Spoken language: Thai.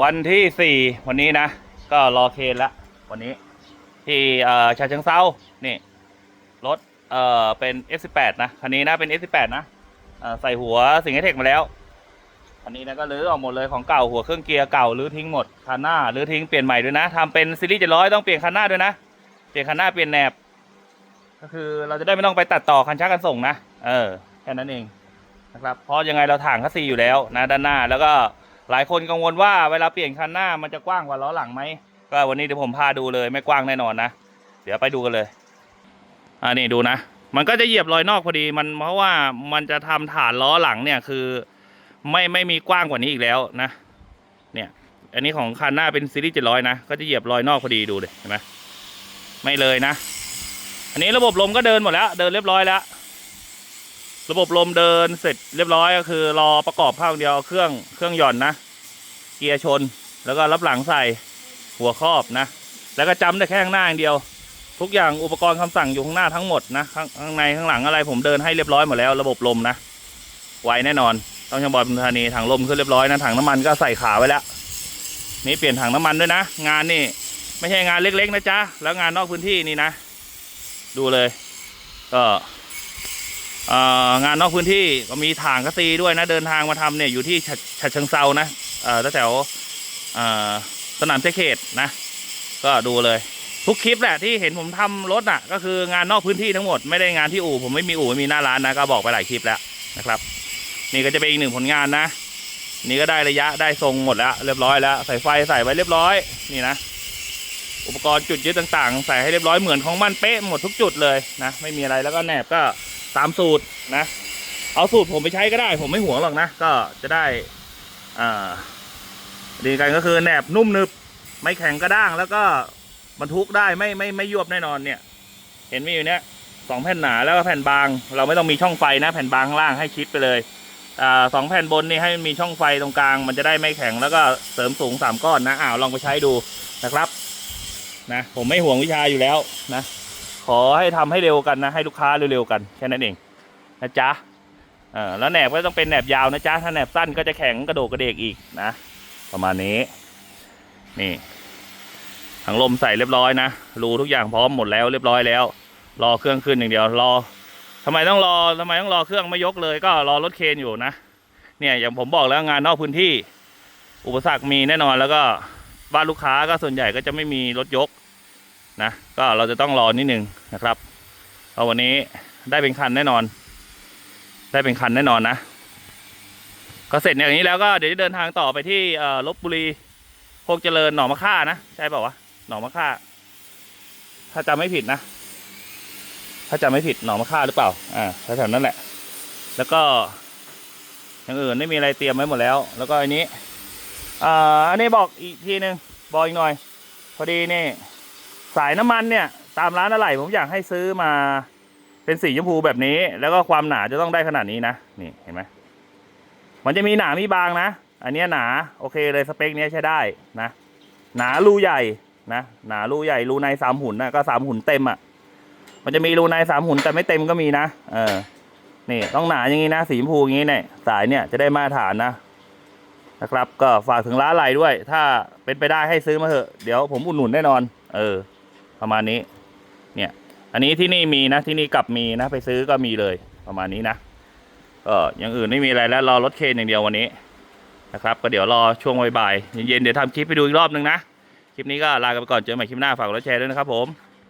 วันที่สี่วันนี้นะ ก็รอเคนละวันนี้ ที่เอ่อชาเชิงเซานี่ รถเอ่อเป็น F18 นะคันนี้นะเป็น F18 นะใส่หัวสิงห์เทคมาแล้วคันนี้นะก็รื้อออกหมดเลยของเก่าหัวเครื่องเกียร์เก่ารื้อทิ้งหมดคันหน้ารื้อทิ้งเปลี่ยนใหม่ด้วยนะทำเป็นซีรีส์เจ็ดร้อยต้องเปลี่ยนคันหน้าด้วยนะเปลี่ยนคันหน้าเปลี่ยนแหนบก็คือเราจะได้ไม่ต้องไปตัดต่อคันชักกันส่งนะเออแค่นั้นเองนะครับเพราะยังไงเราถ่างคัสซีอยู่แล้วนะด้านหน้าแล้วก็ หลายคนกังวลว่าเวลาเปลี่ยนคันหน้ามันจะกว้างกว่าล้อหลังไหมก็วันนี้เดี๋ยวผมพาดูเลยไม่กว้างแน่นอนนะ เดี๋ยวไปดูกันเลยอ่านี่ดูนะ มันก็จะเหยียบรอยนอกพอดีมันเพราะว่ามันจะทำฐานล้อหลังเนี่ยคือ ไม่ไม่มีกว้างกว่านี้อีกแล้วนะ เนี่ย อันนี้ของคันหน้าเป็นซีรีส์เจ็ดร้อยนะก็จะเหยียบรอยนอกพอดีดูเลยเห็นไหมไม่เลยนะ อันนี้ระบบลมก็เดินหมดแล้ว เดินเรียบร้อยแล้ว ระบบลมเดินเสร็จเรียบร้อยก็คือรอประกอบข้างเดียวเครื่องเครื่องหย่อนนะ เกียร์ชนแล้วก็รับหลังใส่หัวครอบนะ แล้วก็จำได้แค่ข้างหน้าอย่างเดียว ทุกอย่างอุปกรณ์คำสั่งอยู่ข้างหน้าทั้งหมดนะข้างข้างในข้างหลังอะไรผมเดินให้เรียบร้อยหมดแล้ว ระบบลมนะไวแน่นอน ต้องช่างบอยปทุมธานีถังลมขึ้นเรียบร้อยนะถังน้ำมันก็ใส่ขาไว้แล้วนี่เปลี่ยนถังน้ำมันด้วยนะ งานนี่ไม่ใช่งานเล็กๆนะจ๊ะแล้วงานนอกพื้นที่นี่นะ ดูเลย ก็ งานนอกพื้นที่ก็มีถ่างกระซีด้วยนะเดินทางมาทำเนี่ยอยู่ที่ฉะฉะเชิงเซานะเอ่อแถวสนามเทคเขตนะ ก็ดูเลย ทุกคลิปแหละที่เห็นผมทำรถอะ ก็คืองานนอกพื้นที่ทั้งหมดไม่ได้งานที่อู่ผมไม่มีอู่ไม่มีหน้าร้านนะก็บอกไปหลายคลิปแล้วนะครับ นี่ก็จะเป็นอีกหนึ่งผลงานนะ นี่ก็ได้ระยะได้ทรงหมดแล้ว เรียบร้อยแล้วใส่ไฟใส่ไว้เรียบร้อยนี่นะอุปกรณ์จุดยึดต่างๆ ใส่ให้เรียบร้อยเหมือนของมันเป๊ะหมดทุกจุดเลยนะไม่มีอะไรแล้วก็แหนบก็ ตามสูตรนะ เอาสูตรผมไปใช้ก็ได้ ผมไม่ห่วงหรอกนะ ก็จะได้อ่าดีกันก็คือแหนบนุ่มนึบ ไม่แข็งกระด้าง แล้วก็บรรทุกได้ไม่ไม่ไม่ยวบแน่นอนเนี่ย เห็นมีอยู่เนี้ยสองแผ่นหนาแล้วก็แผ่นบาง เราไม่ต้องมีช่องไฟนะ แผ่นบางข้างล่างให้ชิดไปเลยอ่าสองแผ่นบนนี่ให้มันมีช่องไฟตรงกลาง มันจะได้ไม่แข็งแล้วก็เสริมสูงสามก้อนนะอ้าวลองไปใช้ดูนะครับ นะ ผมไม่ห่วงวิชาอยู่แล้วนะ ขอให้ทำให้เร็วกันนะให้ลูกค้าเร็วๆกันแค่นั้นเองนะจ๊ะเออแล้วแหนบก็ต้องเป็นแหนบยาวนะจ๊ะถ้าแหนบสั้นก็จะแข็งกระโดกกระเดกอีกนะ ประมาณนี้ นี่ถังลมใส่เรียบร้อยนะรูทุกอย่างพร้อมหมดแล้วเรียบร้อยแล้ว รอเครื่องขึ้นอย่างเดียวรอทำไมต้องรอทำไมต้องรอเครื่องไม่ยกเลย ก็รอรถเคนอยู่นะเนี่ยอย่างผมบอกแล้วงานนอกพื้นที่ อุปสรรคมีแน่นอนแล้วก็บ้านลูกค้าก็ส่วนใหญ่ก็จะไม่มีรถยก นะก็เราจะต้องรอนิดนึงนะครับเอาวันนี้ได้เป็นคันแน่นอน ได้เป็นคันแน่นอนนะก็เสร็จอย่างนี้แล้วก็เดี๋ยวจะเดินทางต่อไปที่ลบบุรีโคกเจริญหนองมะค่านะใช่เปล่าวะหนองมะค่า ถ้าจำไม่ผิดนะ ถ้าจำไม่ผิดหนองมะค่าหรือเปล่า อ่าแถวๆนั้นแหละ แล้วก็อย่างอื่นไม่มีอะไรเตรียมไว้หมดแล้ว แล้วก็อันนี้อ่าอันนี้บอกอีกทีหนึ่งบอกอีกหน่อย พอดีนี่ สายน้ำมันเนี่ยตามร้านอะไหล่ผมอยากให้ซื้อมาเป็นสีชมพูแบบนี้ แล้วก็ความหนาจะต้องได้ขนาดนี้นะนี่เห็นไหมมันจะมีหนามีบางนะ อันนี้หนาโอเคเลยสเปคเนี้ยใช้ได้นะ หนารูใหญ่นะหนารูใหญ่รูในสามหุ่นนะก็สามหุ่นเต็มอะ่ะ มันจะมีรูในสามหุ่นแต่ไม่เต็มก็มีนะเออนี่ต้องหนาอย่างนี้นะสีชมพูอย่างนี้เนี่ยสายเนี่ยจะได้มาตรฐานนะนะครับ ก็ฝากถึงร้านไหลด้วย ถ้าเป็นไปได้ให้ซื้อมาเถอะ เดี๋ยวผมอุดหนุนแน่นอน เออ ประมาณนี้ เนี่ย อันนี้ที่นี่มีนะที่นี่กลับมีนะ ไปซื้อก็มีเลยประมาณนี้นะก็อย่างอื่นไม่มีอะไรแล้วรอรถเคนอย่างเดียววันนี้นะครับ ก็เดี๋ยวรอช่วงบ่ายๆเย็นๆเดี๋ยวทำคลิปไปดูอีกรอบนึงนะ คลิปนี้ก็ลากันไปก่อนเจอกันใหม่คลิปหน้าฝากกดไลค์แชร์ด้วยนะครับผม